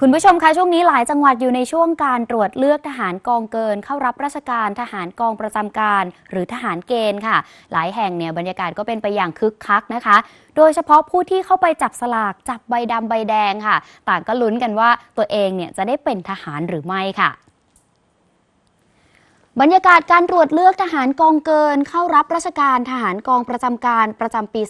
คุณผู้ชมคะช่วงนี้หลายจังหวัดอยู่ในช่วงการตรวจเลือกทหารกองเกิน เข้ารับราชการทหารกองประจำการ หรือทหารเกณฑ์ค่ะ หลายแห่งเนี่ยบรรยากาศก็เป็นไปอย่างคึกคักนะคะ โดยเฉพาะผู้ที่เข้าไปจับสลากจับใบดำใบแดงค่ะ ต่างก็ลุ้นกันว่าตัวเองเนี่ยจะได้เป็นทหารหรือไม่ค่ะ บรรยากาศการตรวจเลือกทหารกองเกินเข้ารับราชการทหารกองประจำการประจำปี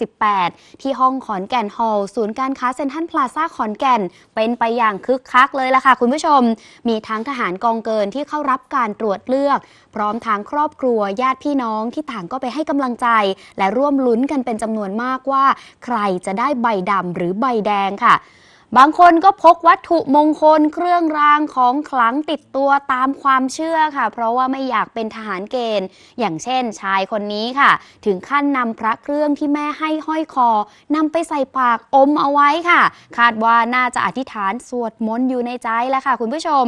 2568 ที่ห้องขอนแก่นฮอลล์ศูนย์การค้าเซ็นทรัลพลาซ่าขอนแก่น เป็นไปอย่างคึกคักเลยล่ะค่ะคุณผู้ชม มีทั้งทหารกองเกินที่เข้ารับการตรวจเลือก พร้อมทั้งครอบครัวญาติพี่น้องที่ต่างก็ไปให้กำลังใจ และร่วมลุ้นกันเป็นจำนวนมากว่า ใครจะได้ใบดำหรือใบแดงค่ะ บางคนก็พกวัตถุมงคลเครื่องรางของขลังติดตัวตามความเชื่อค่ะ เพราะว่าไม่อยากเป็นทหารเกณฑ์ อย่างเช่นชายคนนี้ค่ะ ถึงขั้นนำพระเครื่องที่แม่ให้ห้อยคอนำไปใส่ปากอมเอาไว้ค่ะ คาดว่าน่าจะอธิษฐานสวดมนต์อยู่ในใจแล้วค่ะ คุณผู้ชม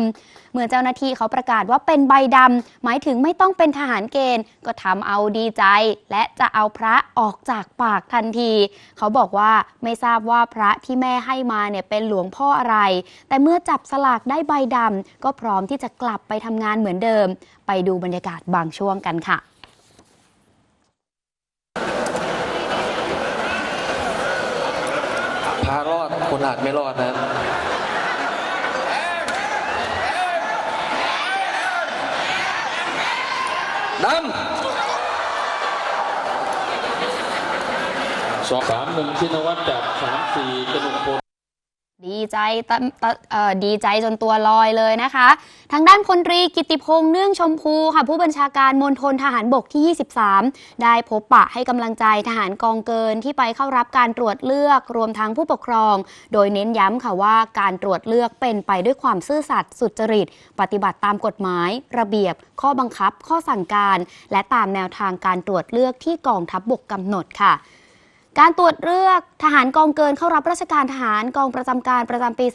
เมื่อเจ้าหน้าที่เขาประกาศว่าเป็นใบดำหมายถึงไม่ต้องเป็นทหารเกณฑ์ ก็ทำเอาดีใจ และจะเอาพระออกจากปากทันที เขาบอกว่าไม่ทราบว่าพระที่แม่ให้มาเนี่ยเป็นหลวงพ่ออะไร แต่เมื่อจับสลากได้ใบดำก็พร้อมที่จะกลับไปทำงานเหมือนเดิม ไปดูบรรยากาศบางช่วงกันค่ะพารอดคนอาจไม่รอดนะดสองสามหนึ่งชินวัตรจากสามสี่กนกพล ดีใจตะตะเอ่อดีใจจนตัวลอยเลยนะคะ ทางด้านพลตรีกิติพงษ์เนื่องชมพูค่ะ ผู้บัญชาการมณฑลทหารบกที่ 23 ได้พบปะให้กำลังใจทหารกองเกินที่ไปเข้ารับการตรวจเลือกรวมทั้งผู้ปกครอง โดยเน้นย้ำค่ะว่าการตรวจเลือกเป็นไปด้วยความซื่อสัตย์สุจริต ปฏิบัติตามกฎหมาย ระเบียบ ข้อบังคับ ข้อสั่งการ และตามแนวทางการตรวจเลือกที่กองทัพบบกกำหนดค่ะ การตรวจเลือกทหารกองเกินเข้ารับราชการทหารกองประจำการประจำปี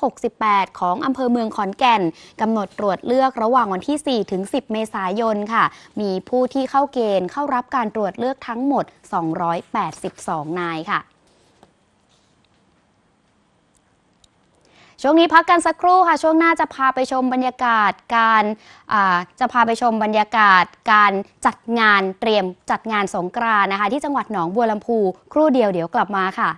2568 ของอำเภอเมืองขอนแก่นกำหนดตรวจเลือกระหว่างวันที่ 4 ถึง 10 เมษายนค่ะ มีผู้ที่เข้าเกณฑ์เข้ารับการตรวจเลือกทั้งหมด 282 นายค่ะ ช่วงนี้พักกันสักครู่ค่ะ ช่วงหน้าจะพาไปชมบรรยากาศการาจะพาไปชมบรรยากาศการจัดงานเตรียมจัดงานสงกรานนะคะ ที่จังหวัดหนองบัวลำพู ครู่เดียวเดี๋ยวกลับมาค่ะ